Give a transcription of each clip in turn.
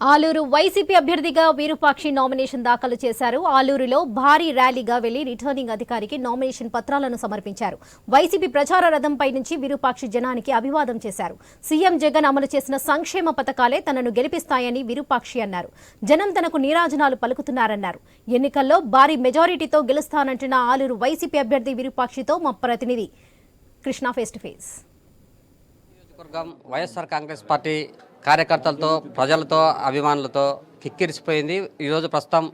Aluru YCP అభ్యర్థిగా వీరుపాక్షి nomination దాఖలు చేశారు. ఆలూరులో భారీ ర్యాలీగా వెళ్ళి రిటర్నింగ్ అధికారికి నామినేషన్ పత్రాలను సమర్పించారు. వైసీపీ ప్రచార రథంపై నుంచి వీరుపాక్షి జనానికి అభివాదం చేశారు. సీఎం జగన్ అమలు చేసిన సంక్షేమ పథకాలే తనను గెలిపిస్తాయని విరూపాక్షి అన్నారు. జనం తనకు నీరాజనాలు పలుకుతున్నారన్నారు. ఎన్నికల్లో భారీ మెజారిటీతో గెలుస్తానంటున్న ఆలూరు వైసీపీ అభ్యర్థి విరూపాక్షితో మా ప్రతినిధి Krishna face to face YSR Congress party కార్యకర్తలతో ప్రజలతో అభిమానులతో కిక్కిరిసిపోయింది. ఈరోజు ప్రస్తుతం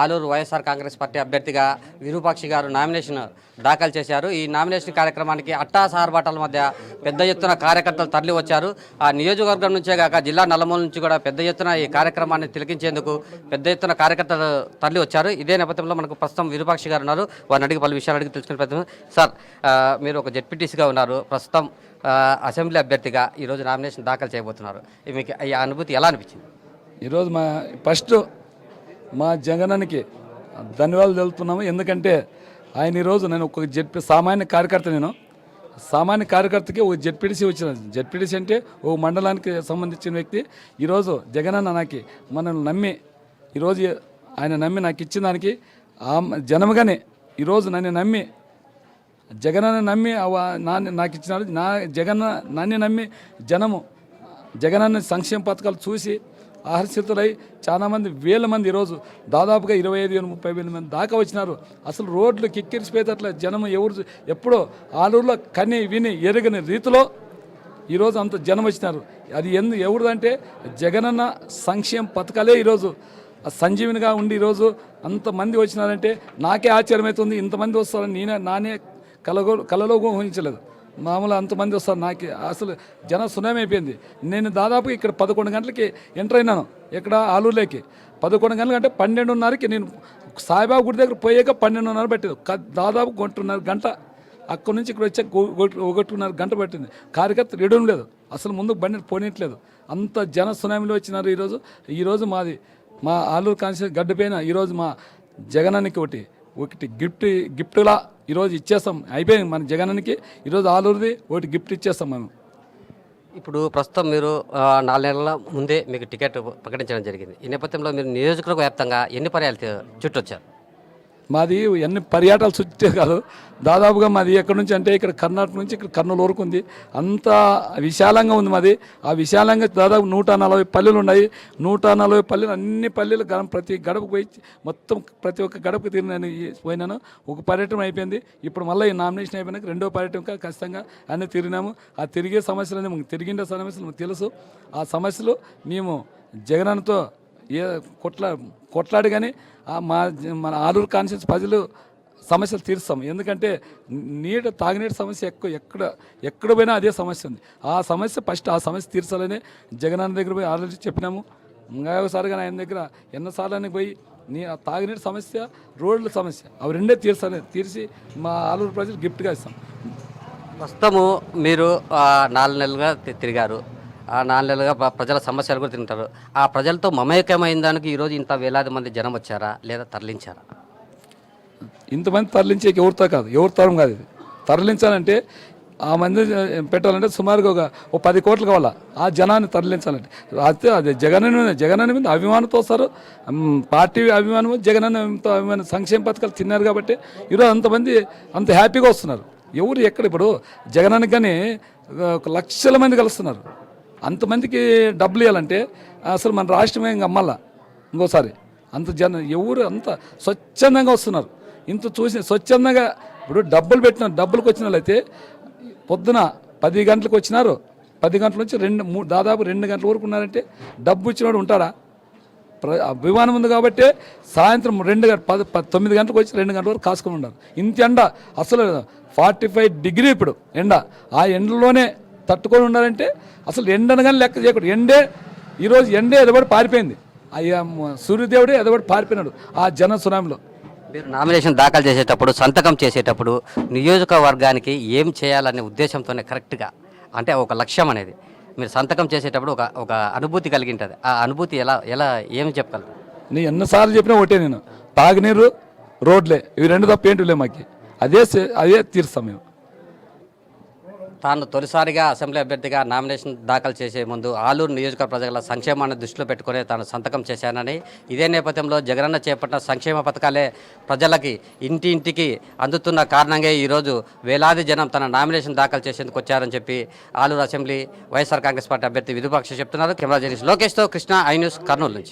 ఆలూరు వైఎస్ఆర్ కాంగ్రెస్ పార్టీ అభ్యర్థిగా విరూపాక్షి గారు నామినేషన్ దాఖలు చేశారు. ఈ నామినేషన్ కార్యక్రమానికి అట్టాసారబాటల మధ్య పెద్ద ఎత్తున కార్యకర్తలు తరలి వచ్చారు. ఆ నియోజకవర్గం నుంచే కాక జిల్లా నల్లమూల నుంచి కూడా పెద్ద ఎత్తున ఈ కార్యక్రమాన్ని తిలకించేందుకు పెద్ద ఎత్తున కార్యకర్తలు తరలి వచ్చారు. ఇదే నేపథ్యంలో మనకు ప్రస్తుతం విరూపాక్షి గారు ఉన్నారు. వారిని అడిగి పలు విషయాలు అడిగి తెలుసుకునే ప్రయత్నం సార్ మీరు ఒక జెడ్పీటీసీగా ఉన్నారు. ప్రస్తుతం అసెంబ్లీ అభ్యర్థిగా ఈరోజు నామినేషన్ దాఖలు చేయబోతున్నారు. మీకు ఈ అనుభూతి ఎలా అనిపించింది? ఈరోజు మా ఫస్ట్ మా జగనానికి ధన్యవాదాలు తెలుపుతున్నాము. ఎందుకంటే ఆయన ఈరోజు నేను ఒక జడ్పీ సామాన్య కార్యకర్త నేను. సామాన్య కార్యకర్తకి ఒక జెడ్పీటీసీ వచ్చిన జెడ్పీటీసీ అంటే ఓ మండలానికి సంబంధించిన వ్యక్తి. ఈరోజు జగనన్న నాకు మనల్ని నమ్మి ఈరోజు ఆయన నమ్మి నాకు ఇచ్చిన దానికి ఆ జనముగానే ఈరోజు నన్ను నమ్మి జగనన్న నమ్మి నాన్న నాకు ఇచ్చినారు నా జగన్న నన్ను నమ్మి జనము జగనన్న సంక్షేమ పథకాలు చూసి ఆహర్షితులై చాలామంది వేల మంది ఈరోజు దాదాపుగా ఇరవై ఐదు వేల ముప్పై వేల మంది దాకా వచ్చినారు. అసలు రోడ్లు కిక్కిరిసిపోయేటట్ల జనం ఎవరు ఎప్పుడో ఆలూరులో కని విని ఎరగని రీతిలో ఈరోజు అంత జనం వచ్చినారు. అది ఎందు ఎవరిదంటే జగనన్న సంక్షేమ పథకాలే ఈరోజు. సంజీవినిగా ఉండి ఈరోజు అంతమంది వచ్చినారంటే నాకే ఆశ్చర్యమవుతుంది ఇంతమంది వస్తారని నేనే నానే కలగో కలలో ఊహించలేదు. మామూలు అంతమంది వస్తారు. నాకే అసలు జన సునామీ అయిపోయింది నేను దాదాపు ఇక్కడ పదకొండు గంటలకి ఎంటర్ అయినాను. ఇక్కడ ఆలూరులోకి. పదకొండు గంటల అంటే పన్నెండున్నరకి నేను సాయిబాబా గుడి దగ్గర పోయాక పన్నెండున్నర పెట్టేది. దాదాపు గంటన్నర గంట అక్కడి నుంచి ఇక్కడ వచ్చే ఒకటిన్నర గంట పట్టింది. కార్యకర్త రెడీ లేదు అసలు ముందు బండి పోనీయట్లేదు. అంత జన సునామీలో వచ్చినారు ఈరోజు. ఈరోజు మాది మా ఆలూరు కాన్స్టిట్యూషన్ గడ్డపైన ఈరోజు మా జగనానికి ఒకటి. ఒకటి గిఫ్ట్ గిఫ్ట్లా ఈరోజు ఇచ్చేస్తాం. అయిపోయింది మన జగనానికి ఈరోజు ఆలూరిది ఒకటి గిఫ్ట్ ఇచ్చేస్తాం మేము ఇప్పుడు ప్రస్తుతం మీరు నాలుగు నెలల ముందే మీకు టికెట్ ప్రకటించడం జరిగింది. ఈ నేపథ్యంలో మీరు నియోజకవర్గ వ్యాప్తంగా ఎన్ని పర్యాలు చుట్టొచ్చారు? మాది ఎన్ని పర్యాటాలు చుట్టే కాదు. దాదాపుగా మాది ఎక్కడి నుంచి అంటే ఇక్కడ కర్ణాటక నుంచి ఇక్కడ కర్నూలు వరకు ఉంది. అంత విశాలంగా ఉంది మాది. ఆ విశాలంగా దాదాపు నూట నలభై పల్లెలు ఉన్నాయి. నూట నలభై పల్లెలు అన్ని పల్లెలు ప్రతి గడపకు పోయి మొత్తం ప్రతి ఒక్క గడపకు తిరిగి నేను పోయినాను. ఒక పర్యటన అయిపోయింది. ఇప్పుడు మళ్ళీ ఈ నామినేషన్ అయిపోయినాక రెండో పర్యటన ఖచ్చితంగా అన్నీ తిరిగినాము. ఆ తిరిగే సమస్యలు అనేది తిరిగిండే సమస్యలు మాకు తెలుసు. ఆ సమస్యలు మేము జగనన్నతో ఏ కొట్లా కొట్లాడి కానీ మా మన ఆలూరు కాన్షియస్ ప్రజలు సమస్యలు తీరుస్తాం. ఎందుకంటే నీటి తాగునీటి సమస్య ఎక్కువ ఎక్కడ ఎక్కడ పోయినా అదే సమస్య ఉంది. ఆ సమస్య ఫస్ట్ ఆ సమస్య తీర్చాలని జగనన్న దగ్గర పోయి ఆల్రెడీ చెప్పినాము. ఇంకా ఒకసారి కానీ ఆయన దగ్గర ఎన్నోసార్లని పోయి నీ తాగునీటి సమస్య రోడ్ల సమస్య అవి రెండే తీర్చాలి తీర్చి మా ఆలూరు ప్రజలు గిఫ్ట్గా ఇస్తాం. ప్రస్తుతము మీరు నాలుగు నెలలుగా తిరిగారు. ఆ నాలుగు నెలలుగా ప్రజల సమస్యలు కూడా తింటారు. ఆ ప్రజలతో మమేకమైన దానికి ఈరోజు ఇంత వేలాది మంది జనం వచ్చారా? లేదా తరలించారా? ఇంతమంది తరలించే ఎవరితో కాదు ఎవరి తరం కాదు ఇది. తరలించాలంటే ఆ మంది పెట్టాలంటే సుమారుగా ఒక ఓ పది కోట్లు కావాలా? ఆ జనాన్ని తరలించాలంటే. అయితే అదే జగన్ జగన్ మీద అభిమానంతో వస్తారు. పార్టీ అభిమానం జగన్ అభిమానం సంక్షేమ పథకాలు తిన్నారు కాబట్టి ఈరోజు అంతమంది అంత హ్యాపీగా వస్తున్నారు. ఎవరు ఎక్కడ ఇప్పుడు? జగనన్నకి కానీ ఒక లక్షల మంది కలుస్తున్నారు. అంతమందికి డబ్బులు ఇవ్వాలంటే అసలు మన రాష్ట్రమే ఇంక అమ్మాల ఇంకోసారి. అంత జన ఎవరు అంత స్వచ్ఛందంగా వస్తున్నారు. ఇంత చూసి స్వచ్ఛందంగా ఇప్పుడు డబ్బులు పెట్టిన డబ్బులకు వచ్చిన వాళ్ళైతే పొద్దున పది గంటలకు వచ్చినారు. పది గంటల నుంచి రెండు మూడు దాదాపు రెండు గంటల వరకు ఉన్నారంటే డబ్బు ఇచ్చినవాడు ఉంటాడా? ప్ర- అభిమానం ఉంది కాబట్టి సాయంత్రం రెండు గంట పది ప- తొమ్మిది గంటలకు వచ్చి రెండు గంటల వరకు కాసుకొని ఉన్నారు. ఇంత ఎండ. అసలు ఫార్టీ ఫైవ్ డిగ్రీ ఇప్పుడు ఎండ. ఆ ఎండలోనే తట్టుకొని ఉండాలంటే అసలు ఎండను కానీ లెక్క చేయకూడదు. ఎండే ఈరోజు ఎండే ఎదబడి పారిపోయింది. అయ్యా సూర్యదేవుడే ఎదబడి పారిపోయినాడు ఆ జన సునామీలో. మీరు నామినేషన్ దాఖలు చేసేటప్పుడు సంతకం చేసేటప్పుడు నియోజకవర్గానికి ఏం చేయాలనే ఉద్దేశంతోనే కరెక్ట్గా అంటే ఒక లక్ష్యం అనేది. మీరు సంతకం చేసేటప్పుడు ఒక ఒక అనుభూతి కలిగి ఉంటుంది ఆ అనుభూతి ఎలా ఎలా ఏమి చెప్పగలరు? నీ ఎన్నిసార్లు చెప్పినా ఒకటే నేను. తాగునీరు రోడ్లే. ఇవి రెండు తప్ప ఏంటి లేవు మాకు. అదే అదే తీరుస్తాం మేము. తాను తొలిసారిగా అసెంబ్లీ అభ్యర్థిగా నామినేషన్ దాఖలు చేసే ముందు ఆలూరు నియోజకవర్గ ప్రజల సంక్షేమాన్ని దృష్టిలో పెట్టుకుని తాను సంతకం చేశానని ఇదే నేపథ్యంలో జగనన్న చేపట్టిన సంక్షేమ పథకాలే ప్రజలకి ఇంటి ఇంటికి అందుతున్న కారణంగా ఈరోజు వేలాది జనం తన నామినేషన్ దాఖలు చేసేందుకు వచ్చారని చెప్పి Aluru assembly YSR Congress party అభ్యర్థి విరూపాక్ష చెప్తున్నారు. కెమెరా జర్నలిస్ట్ లోకేష్తో కృష్ణ ఐ న్యూస్ కర్నూలు నుంచి.